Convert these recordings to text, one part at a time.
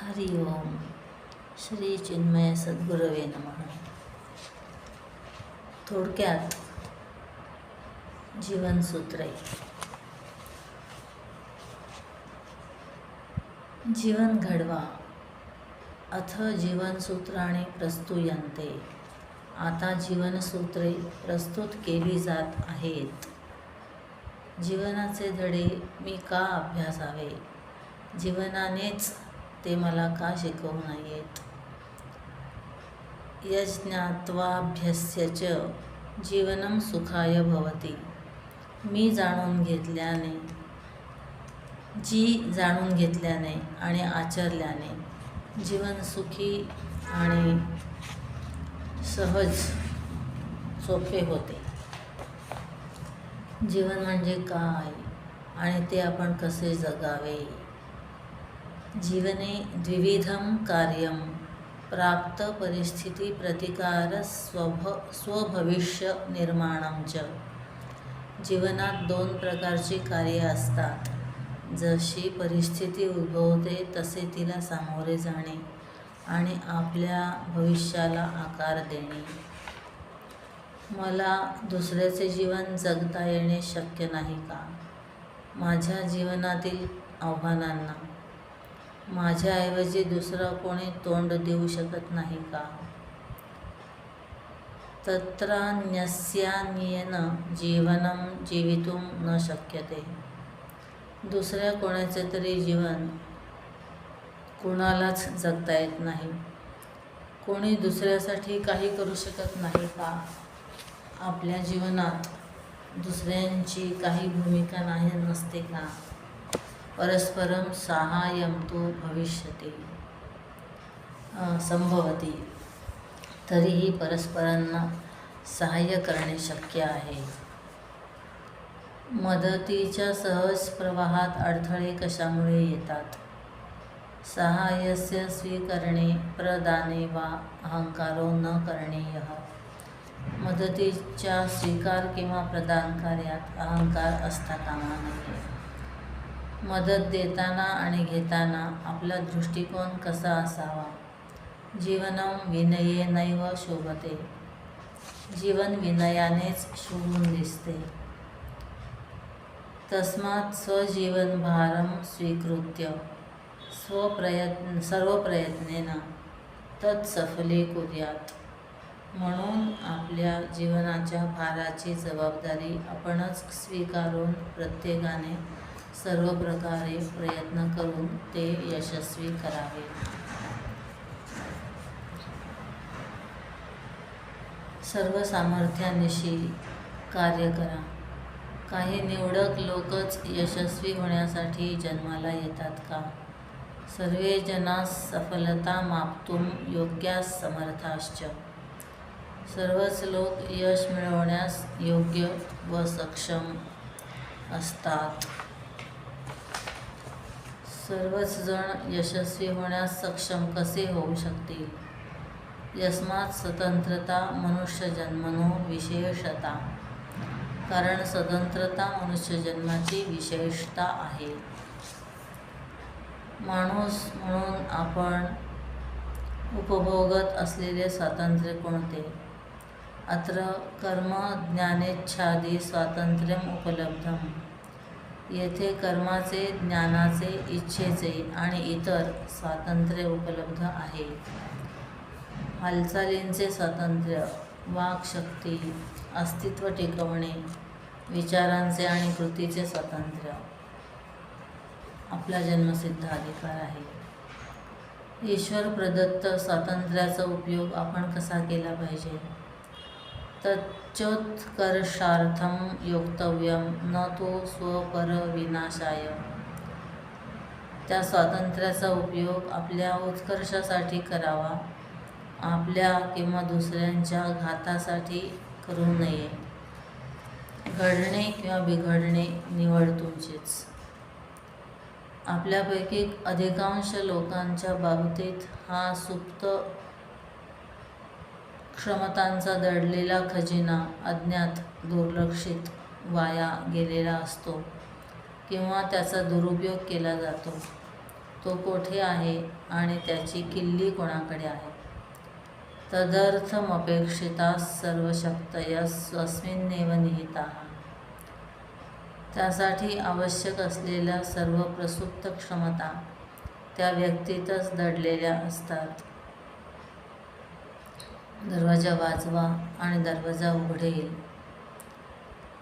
हरि ओम. श्री चिन्मय सद्गुरवे नम. थोडक्यात जीवनसूत्रे जीवन घडवा. अथ जीवनसूत्राने प्रस्तूयन्ते. आता जीवनसूत्रे प्रस्तुत केली जात आहेत. जीवनाचे धडे मी का अभ्यासावे? जीवनानेच ते मला का शिकवू नयेत यज्ञात्वाभ्यस्य च जीवनं सुखाय भवति. मी जाणून घेतल्याने जी जाणून घेतल्याने आणि आचरल्याने जीवन सुखी आणि सहज सोपे होते. जीवन म्हणजे काय आणि ते आपण कसे जगावे? जीवने द्विविधं कार्यं प्राप्त परिस्थिती प्रतिकार स्वभ स्वभविष्य निर्माणं च. जीवनात दोन प्रकारची कार्ये असतात. जशी परिस्थिती उद्भवते तसे तिला सामोरे जाणे आणि आपल्या भविष्याला आकार देणे. मला दुसऱ्याचे जीवन जगता येणे शक्य नाही का? माझ्या जीवनातील आव्हानांना माझ्याऐवजी दुसरा कोणी तोंड देऊ शकत नाही का? तत्रान्यस्यान्येन जीवनं जीवितुं न शक्यते. दुसऱ्या कोणाचे तरी जीवन कुणालाच जगता येत नाही. कोणी दुसऱ्यासाठी काही करू शकत नाही का? आपल्या जीवनात दुसऱ्यांची काही भूमिका नाही नसते का? परस्परं साहाय्यं तु भविष्यति। संभवती। तरीही परस्परांना सहाय्य करणे शक्य आहे. मदतीच्या सहज प्रवाहात अडथळे कशामुळे येतात? सहाय्यस्य स्वीकरणे प्रदाने वा अहंकारो न करणीय। मदतीच्या स्वीकार किंवा प्रदान कार्यात अहंकार असता कामा नये मदत देताना आणि घेताना आपला दृष्टिकोन कसा असावा? जीवनं विनयेनैव शोभते. जीवन विनयानेच शोभून दिसते. तस्मात् स्वजीवनभारं स्वीकृत्य स्वप्रयत्न सर्व प्रयत्नेन तत्सफली कुर्यात. म्हणून आपल्या जीवनाच्या भाराची जबाबदारी आपणच स्वीकारून प्रत्येकाने सर्व प्रकारे प्रयत्न करून ते यशस्वी करावे. सर्व सामर्थ्यानिशी कार्य करा. काही निवडक लोकच यशस्वी होण्यासाठी जन्माला येतात का? सर्वे जनास सफलता मापतुम योग्यास समर्थाश्च. सर्वच लोक यश मिळवण्यास योग्य व सक्षम असतात. सर्वच जण यशस्वी होण्यास सक्षम कसे होऊ शकतील? यस्मात स्वतंत्रता मनुष्यजन्मनो विशेषता. कारण स्वतंत्रता मनुष्यजन्माची विशेषता आहे. माणूस म्हणून आपण उपभोगत असलेले स्वातंत्र्य कोणते? अत्र कर्म ज्ञानेच्छादी स्वातंत्र्यम उपलब्धम. येथे कर्माचे ज्ञानाचे इच्छेचे आणि इतर स्वातंत्र्य उपलब्ध आहे. हालचालींचे स्वातंत्र्य वाक्शक्ती अस्तित्व टिकवणे विचारांचे आणि कृतीचे स्वातंत्र्य. आपला जन्मसिद्ध अधिकार आहे. ईश्वर प्रदत्त स्वातंत्र्याचा उपयोग आपण कसा केला पाहिजे? तच्चोत्कर्षार्थं योक्तव्यं न तो स्वपरविनाशाय. त्या स्वातंत्र्याचा उपयोग आपल्या उत्कर्षासाठी करावा आपल्या किंवा दुसऱ्यांच्या घातासाठी करू नये. घडणे किंवा बिघडणे निवड तुमचीच. आपल्यापैकी अधिकांश लोकांच्या बाबतीत हा सुप्त क्षमतांचा दडलेला खजिना अज्ञात दुर्लक्षित वाया गेलेला असतो किंवा त्याचा दुरुपयोग केला जातो. तो कोठे आहे आणि त्याची किल्ली कोणाकडे आहे? तदर्थमपेक्षिता सर्वशक्त स्वस्मिन्नेव निहिता. त्यासाठी आवश्यक असलेल्या सर्व प्रसुप्त क्षमता त्या व्यक्तीतच दडलेल्या असतात. दरवाजा वाजवा आणि दरवाजा उघडेल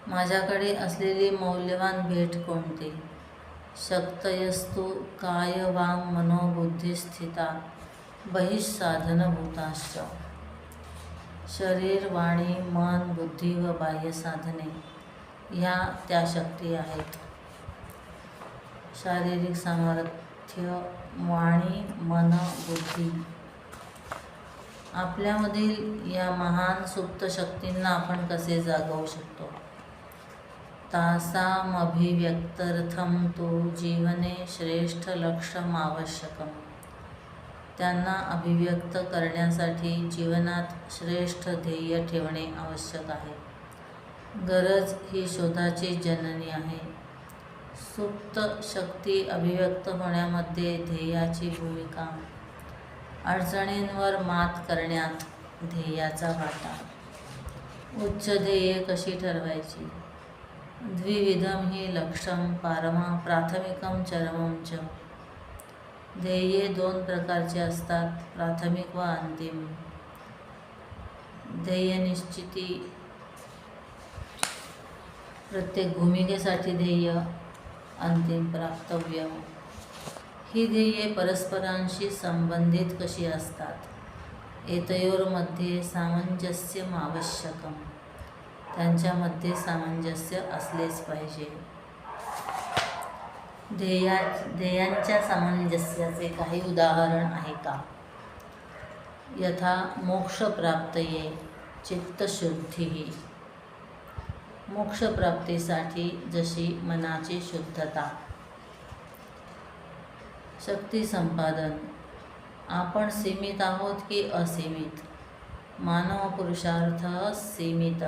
माझ्याकडे असलेली मौल्यवान भेट कोणती? शक्तयस्तु काय वांग मनोबुद्धी स्थिता बहिःसाधनभूताश्च. शरीर वाणी मन बुद्धी व बाह्य साधने ह्या त्या शक्ती आहेत. शारीरिक सामर्थ्य वाणी मन बुद्धी आपल्यामधील या महान सुप्त शक्तींना आपण कसे जागवू शकतो? तासामभिव्यक्तर्थम तो जीवने श्रेष्ठ लक्षम आवश्यकम. त्यांना अभिव्यक्त करण्यासाठी जीवनात श्रेष्ठ ध्येय ठेवणे आवश्यक आहे. गरज ही शोधाची जननी आहे. सुप्त शक्ती अभिव्यक्त होण्यामध्ये ध्येयाची भूमिका अडचणींवर मात करण्यात ध्येयाचा वाटा. उच्च ध्येये कशी ठरवायची? द्विविधम ही लक्षम पारमा प्राथमिकम चरमम च. ध्येये दोन प्रकारचे असतात प्राथमिक व अंतिम. ध्येय निश्चिती. प्रत्येक भूमिकेसाठी ध्येय अंतिम प्राप्तव्य. ही ध्येये परस्परांशी संबंधित कशी असतात एतयोरमध्ये सामंजस्यम आवश्यकम. त्यांच्यामध्ये सामंजस्य असलेच पाहिजे. ध्येया ध्येयांच्या सामंजस्याचे काही उदाहरण आहे का? यथा मोक्षप्राप्तये चित्तशुद्धी मोक्षप्राप्तीसाठी जशी मनाची शुद्धता शक्ती संपादन. आपण सीमित आहोत की असीमित? मानव पुरुषार्थ सीमित.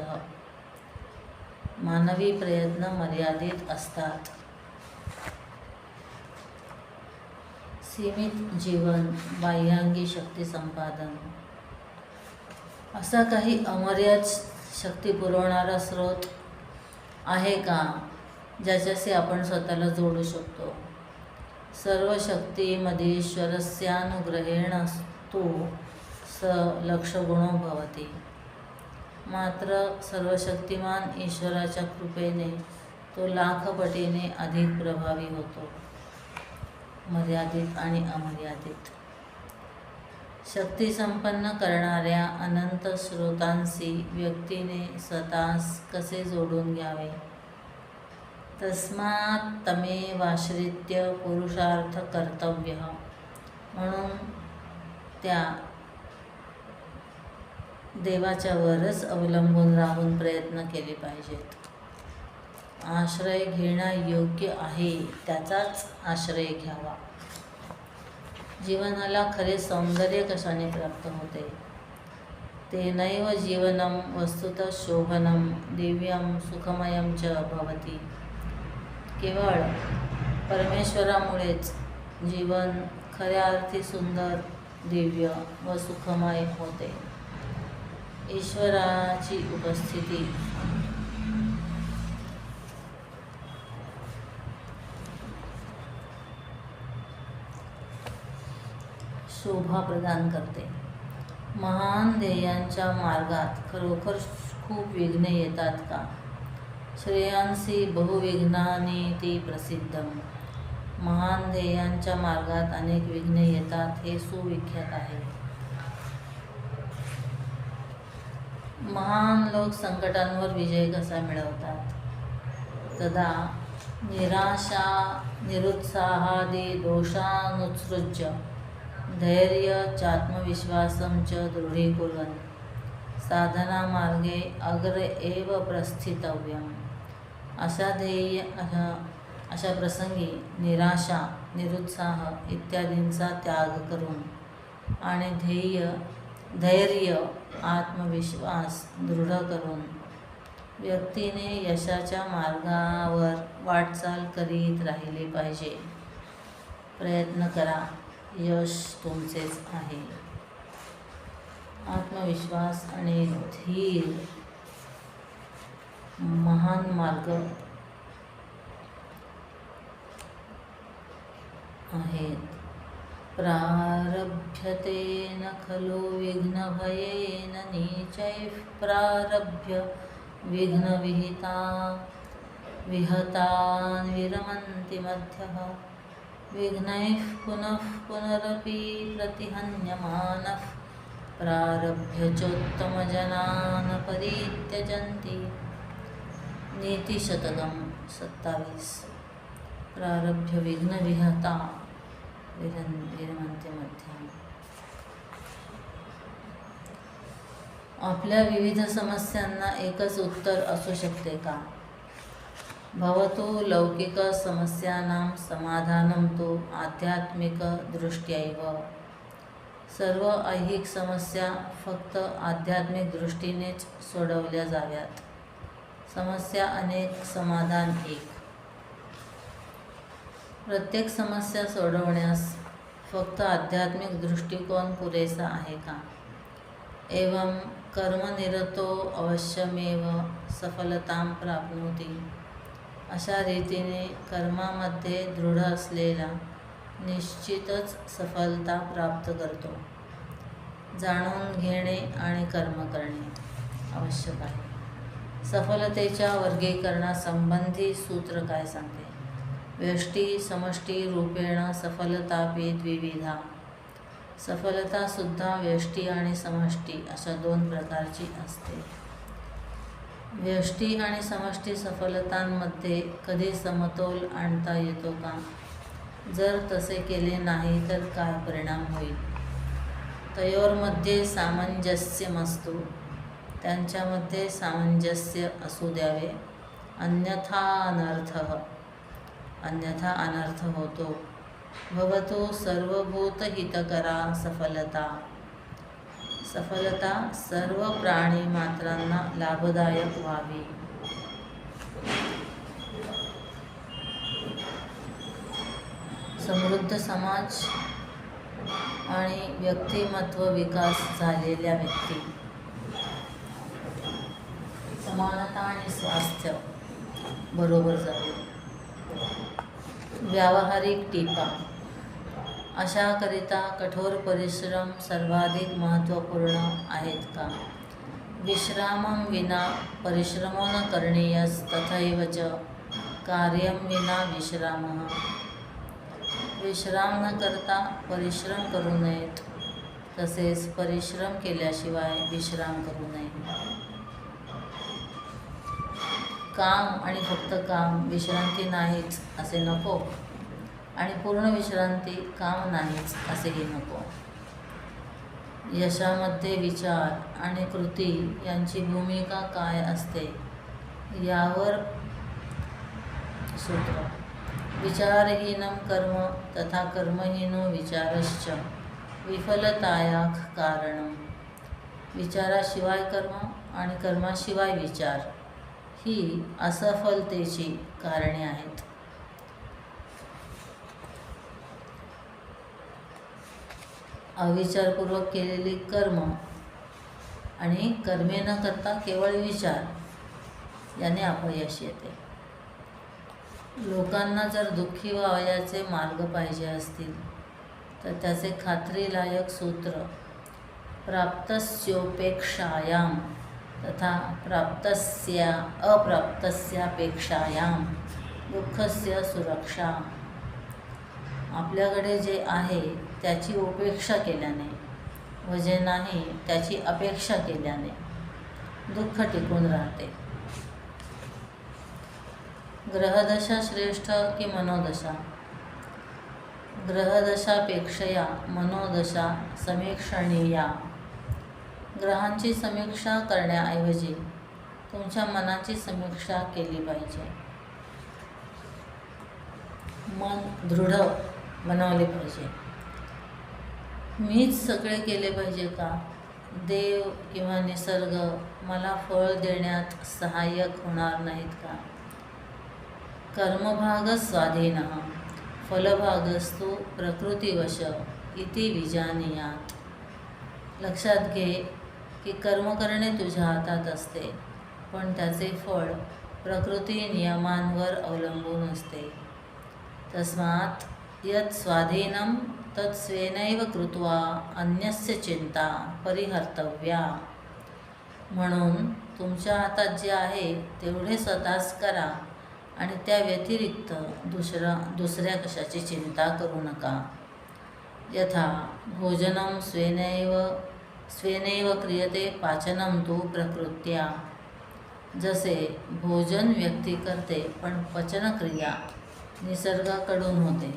मानवी प्रयत्न मर्यादित असतात. सीमित जीवन बाह्यांगी शक्ती संपादन. असा काही अमर्याद शक्ती पुरवणारा स्रोत आहे का ज्याच्याशी आपण स्वतःला जोडू शकतो? सर्व शक्तीमधीश्वरस्यानुग्रहेण तू स लक्षगुणो भवती मात्र सर्वशक्तिमान ईश्वराच्या कृपेने तो लाखपटीने अधिक प्रभावी होतो मर्यादित आणि अमर्यादित। शक्ती संपन्न करणाऱ्या अनंत स्रोतांशी व्यक्तीने स्वतःस कसे जोडून घ्यावे? तस्मात् तमेवाश्रित्य पुरुषार्थ कर्तव्य म्हणून त्या देवाच्यावरच अवलंबून राहून प्रयत्न केले पाहिजेत. आश्रय घेणं योग्य आहे त्याचाच आश्रय घ्यावा. जीवनाला खरे सौंदर्य कशाने प्राप्त होते? ते नैव जीवनम वस्तुतः शोभनम दिव्यम सुखमयम च भवती. केवळ परमेश्वरामुळेच जीवन खऱ्या अर्थी सुंदर दिव्य व सुखमय होते. ईश्वराची उपस्थिती. शोभा प्रदान करते. महान ध्येयांच्या मार्गात खरोखर खूप विघ्ने येतात का? श्रेयांसी बहुविघ्नाने ती प्रसिद्ध महान ध्येयांच्या मार्गात अनेक विघ्ने येतात हे सुविख्यात आहे. महान लोक संकटांवर विजय कसा मिळवतात? तदा निराशा निरुत्साहादी दोषानुत्सृज्य धैर्य चात्मविश्वासं च दृढीकुर्वन्। साधनामार्गे अग्र एव प्रस्थितव्यम्। अशा ध्येय अशा अशा प्रसंगी निराशा निरुत्साह इत्यादींचा त्याग करून आणि ध्येय धैर्य आत्मविश्वास दृढ करून व्यक्तीने यशाच्या मार्गावर वाटचाल करीत राहिले पाहिजे. प्रयत्न करा यश तुमचेच आहे. आत्मविश्वास आणि धीर महान मार्ग आहेत. प्रारभ्यतेन खलु विघ्नभयेन नीचैः प्रारभ्य विघ्नविहिता विहतान् विरमन्ति मध्यः। विघ्नैः पुनः पुनरपि प्रतिहन्यमानः। प्रारभ्य चोत्तमजनान् परित्यजन्ति नीतिशतकं सत्तावीस। प्रारभ्य विघ्नविहता विरन् विरमंते आपल्या विविध समस्यांना एकच उत्तर असू शकते का? भवतु लौकिक समस्यानां समाधानं तु आध्यात्मिकदृष्ट्यैव सर्व ऐहिक समस्या फक्त आध्यात्मिक दृष्टीनेच सोडवल्या जाव्यात। समस्या अनेक समाधान एक. प्रत्येक समस्या सोडवण्यास फक्त आध्यात्मिक दृष्टिकोन पुरेसा आहे का? एवं कर्मनिरतो अवश्यमेव सफलतां प्राप्नोती. अशा रीतीने कर्मामध्ये दृढ असलेला निश्चितच सफलता प्राप्त करतो. जाणून घेणे आणि कर्म करणे आवश्यक आहे. सफलतेच्या वर्गीकरणासंबंधी सूत्र काय सांगते? व्यष्टी समष्टी रूपेण सफलतापी द्विविधा सफलतासुद्धा व्यष्टी आणि समष्टी अशा दोन प्रकारची असते. व्यष्टी आणि समष्टी सफलतांमध्ये कधी समतोल आणता येतो का? जर तसे केले नाही तर काय परिणाम होईल? तयोरमध्ये सामंजस्यमस्तु. त्यांच्यामध्ये सामंजस्य असू द्यावे. अन्यथा अनर्थ अन्यथा अनर्थ होतो. भवतो सर्वभूतहितकरा सफलता. सफलता सर्व प्राणी मात्रांना लाभदायक व्हावी. समृद्ध समाज आणि व्यक्तिमत्व विकास झालेल्या व्यक्ती. समानता आणि स्वास्थ्य. बरोबर जावे व्यावहारिक टीका. अशाकरिता कठोर परिश्रम सर्वाधिक महत्त्वपूर्ण आहेत का? विश्रामं विना परिश्रमो न करणीयस तथैव च. कार्यं विना विश्रामः. विश्राम न करता परिश्रम करू नयेत. तसेच परिश्रम केल्याशिवाय विश्राम करू नये. काम आणि फक्त काम विश्रांती नाहीच असे नको आणि पूर्ण विश्रांती काम नाहीच असेही नको. यशामध्ये विचार आणि कृती यांची भूमिका काय असते यावर सूत्र विचारहीनं कर्म तथा कर्महीनो विचारश्च विफलताया कारणं. विचाराशिवाय कर्म आणि कर्माशिवाय विचार ही असफलतेची कारणे आहेत. अविचारपूर्वक केलेली कर्म आणि कर्मे न करता केवळ विचार याने अपयश येते. लोकांना जर दुःखी व्हावयाचे मार्ग पाहिजे असतील तर त्याचे खात्रीलायक सूत्र प्राप्तस्योपेक्षायाम तथा प्राप्तस्य अप्राप्तस्यापेक्षायां दुःखस्य सुरक्षा. आपल्याकडे जे आहे त्याची उपेक्षा केल्याने व जे नाही त्याची अपेक्षा केल्याने दुःख टिकून राहते. ग्रहदशा श्रेष्ठ की मनोदशा? ग्रहदशापेक्षया मनोदशा समीक्षणीया. ग्रहांची समीक्षा करण्याऐवजी तुमच्या मनाची समीक्षा केली पाहिजे. मन दृढ बनवले पाहिजे. मीच सगळे केले पाहिजे का? देव किंवा निसर्ग मला फळ देण्यात सहाय्यक होणार नाहीत का? कर्मभाग स्वाधीन फलभागस्तु प्रकृतिवश इति विजानियात. लक्षात घे की कर्म करणे तुझ्या हातात असते पण त्याचे फळ प्रकृती नियमांवर अवलंबून असते. तस्मात् यत् स्वाधीनं तत् स्वेनैव कृत्वा अन्यस्य चिंता परिहर्तव्या. म्हणून तुमच्या हातात जे आहे तेवढे स्वतःच करा आणि त्या व्यतिरिक्त दुसरा दुसऱ्या कशाची चिंता करू नका. यथा भोजनं स्वेनैव स्वेनेव क्रियते पाचनं तो प्रकृत्या। जसे भोजन व्यक्ती करते पण पचनक्रिया निसर्गाकडून होते।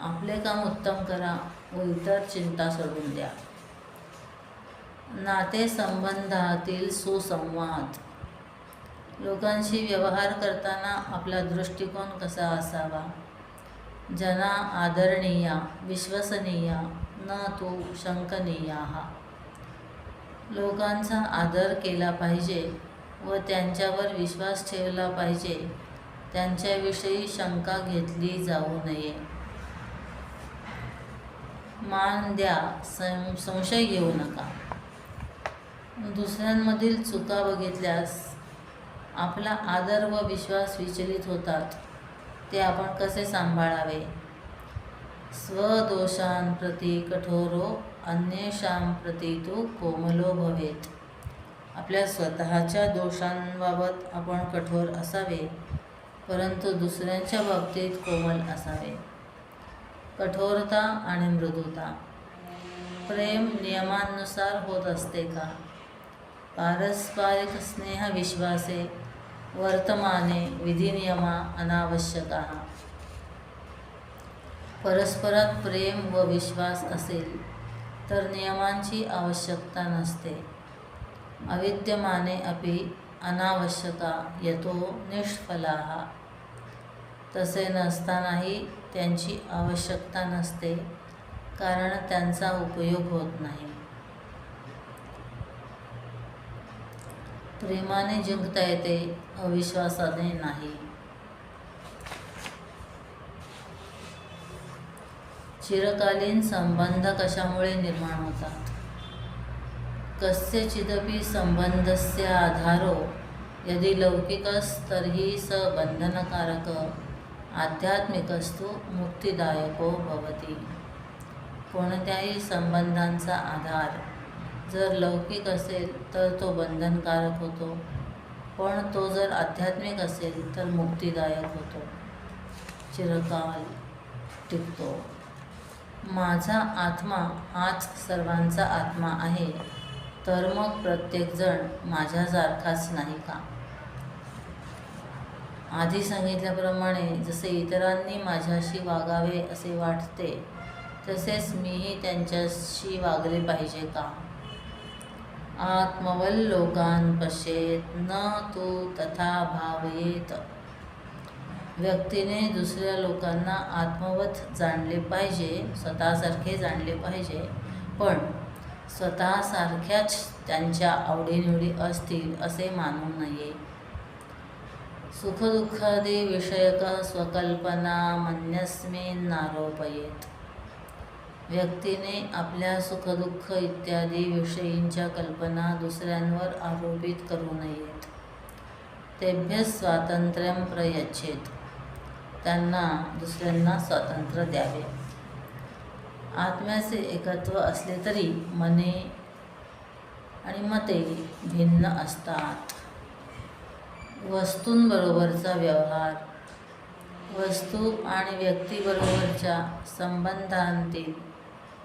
आपले काम उत्तम करा व इतर चिंता सोडून द्या। नातेसंबंधातील सुसंवाद। लोकांशी व्यवहार करताना आपला दृष्टिकोन कसा असावा? जना आदरणीया विश्वसनीय ना तो शंकनीया. लोकांचा आदर केला पाहिजे व त्यांच्यावर विश्वास ठेवला पाहिजे. त्यांच्याविषयी शंका घेतली जाऊ नये. मान द्या सं संशय घेऊ नका. दुसऱ्यांमधील चुका बघितल्यास आपला आदर व विश्वास विचलित होतात. ते आपण कसे सांभाळावे? स्वदोषांप्रती कठोरो अन्येषां प्रति तो कोमलो भवेत. आपल्या स्वतःच्या दोषांबाबत आपण कठोर असावे परंतु दुसऱ्यांच्या बाबतीत कोमल असावे. कठोरता आणि मृदुता. प्रेम नियमांनुसार होत असते का? पारस्परिक स्नेहविश्वासे वर्तमाने विधिनियमा अनावश्यका. परस्परात प्रेम व विश्वास असेल तर नियमांची आवश्यकता नसते. अविद्यमाने अपि अनावश्यका यतो निष्फला. तसे नसतानाही त्यांची आवश्यकता नसते कारण त्यांचा उपयोग होत नाही. प्रेमाने जिंकता येते अविश्वासाने नाही. चिरकालीन संबंध कशामुळे निर्माण होतात कस्यचिदपि संबंधस्य आधारो? यदि लौकिकस्तर्हि स बंधनकारक आध्यात्मिकस्तु मुक्तिदायको भवति. कोणत्याही संबंधांचा आधार जर लौकिक असेल तर तो बंधनकारक होतो. पण तो जर आध्यात्मिक असेल तर मुक्तिदायक होतो. चिरकाल टिकतो. माझा आत्मा हाच सर्वांचा आत्मा आहे. तर मग प्रत्येकजण माझ्यासारखाच नाही का? आधी सांगितल्याप्रमाणे जसे इतरांनी माझ्याशी वागावे असे वाटते तसेच मीही त्यांच्याशी वागले पाहिजे का? आत्मवल्लोकान पश्येत न तू तथा भावयेत. व्यक्तीने दुसऱ्या लोकांना आत्मवत जाणले पाहिजे स्वतःसारखे जाणले पाहिजे. पण स्वतःसारख्याच त्यांच्या आवडीनिवडी असतील असे मानू नये सुखदुःखादी विषयक स्वकल्पना मन्यस्मिन नारोपयेत. व्यक्तीने आपल्या सुखदुःख इत्यादी विषयींच्या कल्पना दुसऱ्यांवर आरोपित करू नयेत. तेभ्य स्वातंत्र्य प्रयच्छेत. त्यांना दुसऱ्यांना स्वातंत्र्य द्यावे. आत्म्याचे एकत्व असले तरी मने आणि मते भिन्न असतात. वस्तूंबरोबरचा व्यवहार वस्तू आणि व्यक्तीबरोबरच्या संबंधांतील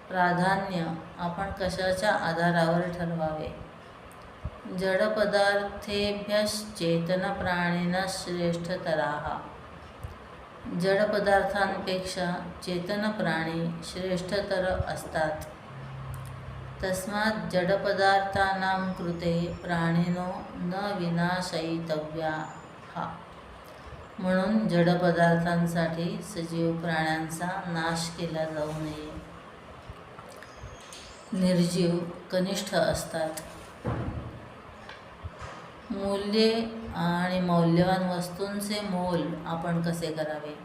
प्राधान्य आपण कशाच्या आधारावर ठरवावे? जडपदार्थांपेक्षा चेतन प्राणी श्रेष्ठतर असतात. तस्मात् जडपदार्थानां कृते प्राणिनो न विनाशयितव्या हा. म्हणून जडपदार्थांसाठी सजीव प्राण्यांचा नाश केला जाऊ नये. निर्जीव कनिष्ठ असतात. मूल्ये आणि मौल्यवान वस्तूंचे मोल आपण कसे करावे?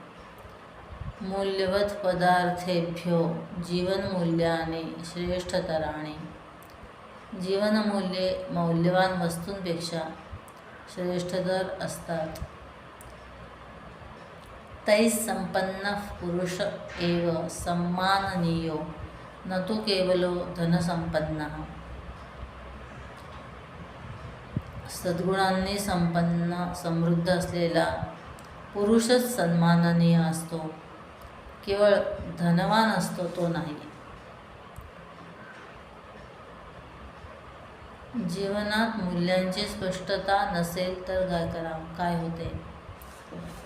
मूल्यवत पदार्थेभ्यो जीवनमूल्याने श्रेष्ठतराने जीवनमूल्ये मौल्यवान वस्तूंपेक्षा श्रेष्ठतर असतात. तैसंपन्न पुरुष एव सम्माननीयो न तु केवलो धनसंपन्नः सद्गुणांनी संपन्न समृद्ध असलेला पुरुषच सन्माननीय असतो. केवळ धनवान असतो तो नाही. जीवनात मूल्यांची स्पष्टता नसेल तर काय करावं? काय होते?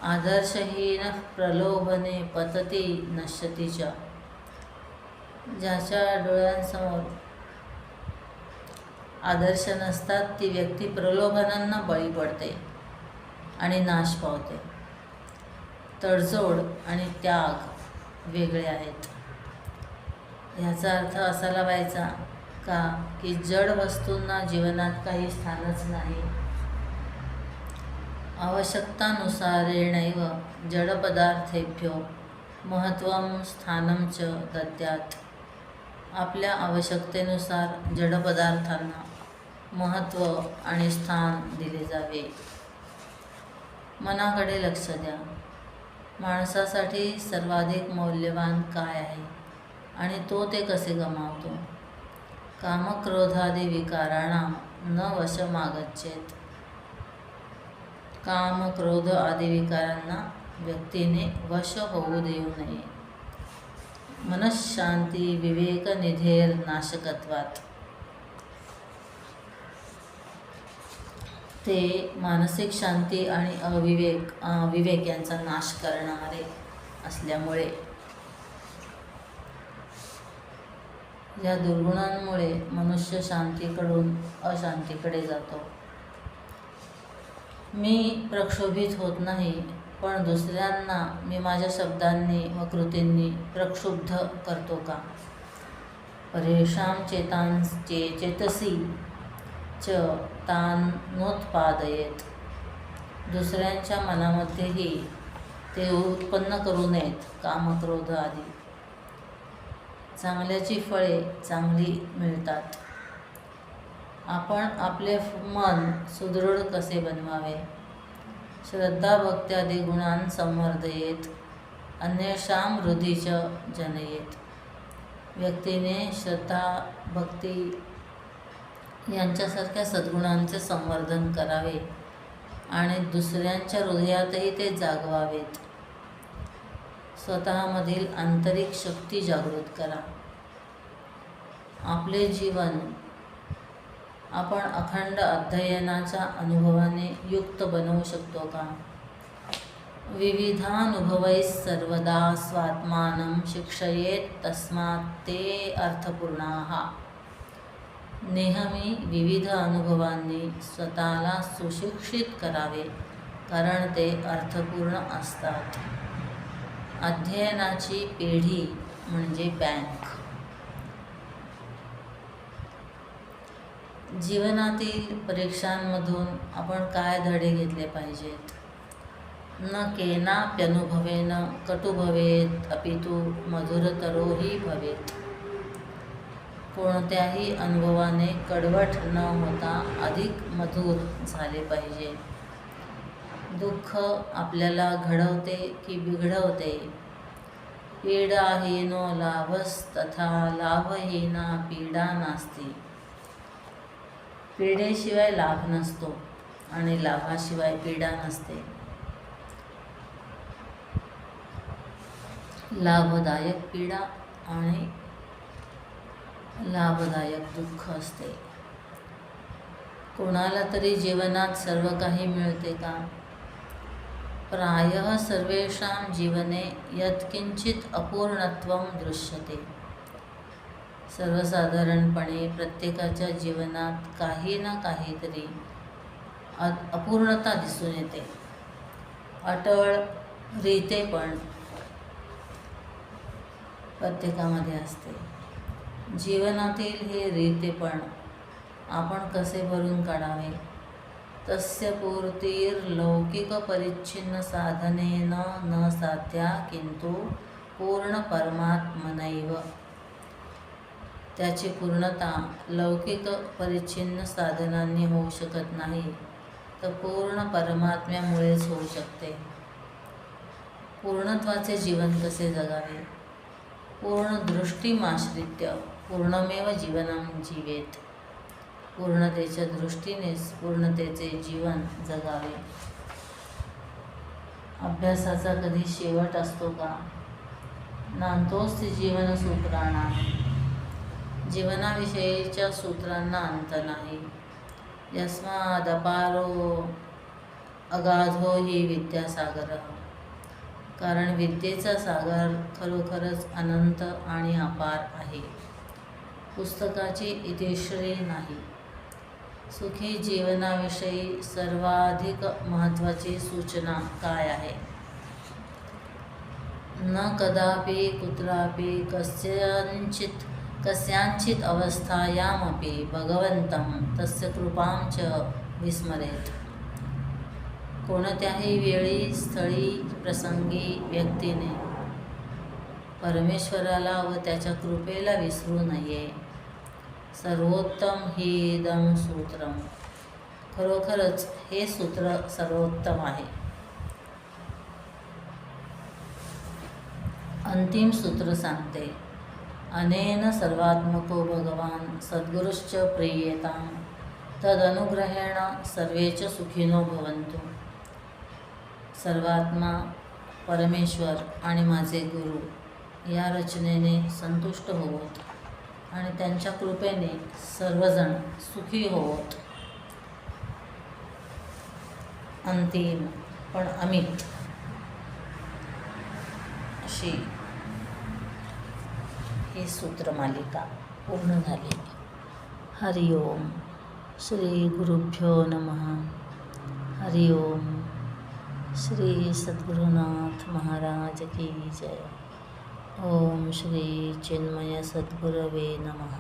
आदर्शहीन प्रलोभने पतती नश्यतीच्या. ज्याच्या डोळ्यांसमोर आदर्श नसतात ती व्यक्ती प्रलोभनांना बळी पडते आणि नाश पावते. तडजोड आणि त्याग वेगळे आहेत. ह्याचा अर्थ असा लावायचा का की जड वस्तूंना जीवनात काही स्थानच नाही. आवश्यकतानुसारेणैव जडपदार्थेभ्यो महत्त्वं स्थानं च दद्यात्. आपल्या आवश्यकतेनुसार जडपदार्थांना महत्त्व आणि स्थान दिले जावे. मनाकडे लक्ष द्या. माणसासाठी सर्वाधिक मौल्यवान काय आहे आणि तो ते कसे गमावतो? कामक्रोधादी विकारांना न वश मागच्छेत. काम क्रोध आदी विकारांना व्यक्तीने वश होऊ देऊ नये. मनशांती विवेकनिधेर नाशकत्वात. ते मानसिक शांती आणि अविवेक विवेक यांचा नाश करणारे असल्यामुळे या दुर्गुणांमुळे मनुष्य शांतीकडून अशांतीकडे जातो. मी प्रक्षोभित होत नाही पण दुसऱ्यांना मी माझ्या शब्दांनी व कृतींनी प्रक्षुब्ध करतो का? परेशान चेतांचे चेतसी च तान नोत्पादयेत. दुसऱ्यांच्या मनामध्येही ते उत्पन्न करू नयेत कामक्रोध आदी. चांगल्याची फळे चांगली मिळतात. आपण आपले मन सुदृढ कसे बनवावे? श्रद्धा भक्त्यादी गुणां संवर्धयेत अन्येषां हृदीच जनयेत. व्यक्तीने श्रद्धा भक्ती यांच्यासारख्या सद्गुणांचे संवर्धन करावे आणि दुसऱ्यांच्या हृदयातही ते जागवावेत. स्वतःमधील आंतरिक शक्ती जागृत करा. आपले जीवन आपण अखंड अध्ययनाच्या अनुभवाने युक्त बनवू शकतो का? विविधानुभवैः सर्वदा स्वात्मानं शिक्षयेत तस्मात् ते अर्थपूर्णाः. नेहमी विविध अनुभवांनी स्वतःला सुशिक्षित करावे कारण ते अर्थपूर्ण असतात. अध्ययनाची पिढी म्हणजे बँक जीवनातील परीक्षांमधून आपण काय धडे घेतले पाहिजेत? न केनाप्यनुभवेन कटु भवेत अपितु मधुरतरोही भवेत. कोणत्याही अनुभवाने कडवट न होता अधिक मधुर झाले पाहिजे. दुःख आपल्याला घडवते की बिघडवते? पीडाहीनो लाभस तथा लाभहीना पीडा नास्ती. पीडेशिवाय लाभ नसतो आणि लाभाशिवाय पीडा नसते. लाभदायक पीडा आणि लाभदायक दुःख असते. कोणाला तरी जीवनात सर्व काही मिळते का? प्राय सर्वेषां जीवने यत्किंचित अपूर्णत्व दृश्यते. सर्वसाधारणपणे प्रत्येकाच्या जीवनात काही ना काहीतरी अपूर्णता दिसून येते. अटळ रीते पण प्रत्येकामध्ये असते. जीवनातील हे रीतेपण आपण कसे भरून काढावे? तस्य पूर्तिर्लौकिकपरिच्छिन्नसाधनेन न साध्या किंतु पूर्णपरमात्मनैव त्याची पूर्णता लौकिक परिच्छिन्न साधनांनी होऊ शकत नाही तर पूर्ण परमात्म्यामुळेच होऊ शकते. पूर्णत्वाचे जीवन कसे जगावे? पूर्ण दृष्टीमाश्रित्य पूर्णमेव जीवनम जीवेत. पूर्णतेच्या दृष्टीनेच पूर्णतेचे जीवन जगावे. अभ्यासाचा कधी शेवट असतो का? नांतोच जीवन सूत्रांना जीवनाविषयीच्या सूत्रांना अंत नाही. यस्मादपारो अगाधो ही विद्यासागर. कारण विद्येचा सागर खरोखरच अनंत आणि अपार आहे. पुस्तकाची इतिश्री नाही. सुखी जीवनाविषयी सर्वाधिक महत्त्वाची सूचना काय आहे? न कदापि कुत्रापि कस्यांचित कस्यांचित अवस्थायामपि भगवंतं तस्य कृपां च विस्मरेत. कोणत्याही वेळी स्थळी प्रसंगी व्यक्तीने परमेश्वराला व त्याच्या कृपेला विसरू नये. सर्वोत्तम ही इदम सूत्रम खरोखरच हे सूत्र सर्वोत्तम आहे. अंतिम सूत्र सांगते. अनेन सर्वात्मको भगवान सद्गुरुश्च प्रियेतां तदनुग्रहेण सर्वे च सुखिनो भवन्तु. सर्वात्मा परमेश्वर आणि माझे गुरु या रचनेने संतुष्ट होवत आणि त्यांच्या कृपेने सर्वजण सुखी होत अंतिम पण अमित. अशी ही सूत्रमालिका पूर्ण झाली. हरिओम श्री गुरुभ्यो नमः. हरिओम श्री सद्गुरुनाथ महाराज की जय. ओम श्री चिन्मय सद्गुरवे नमः।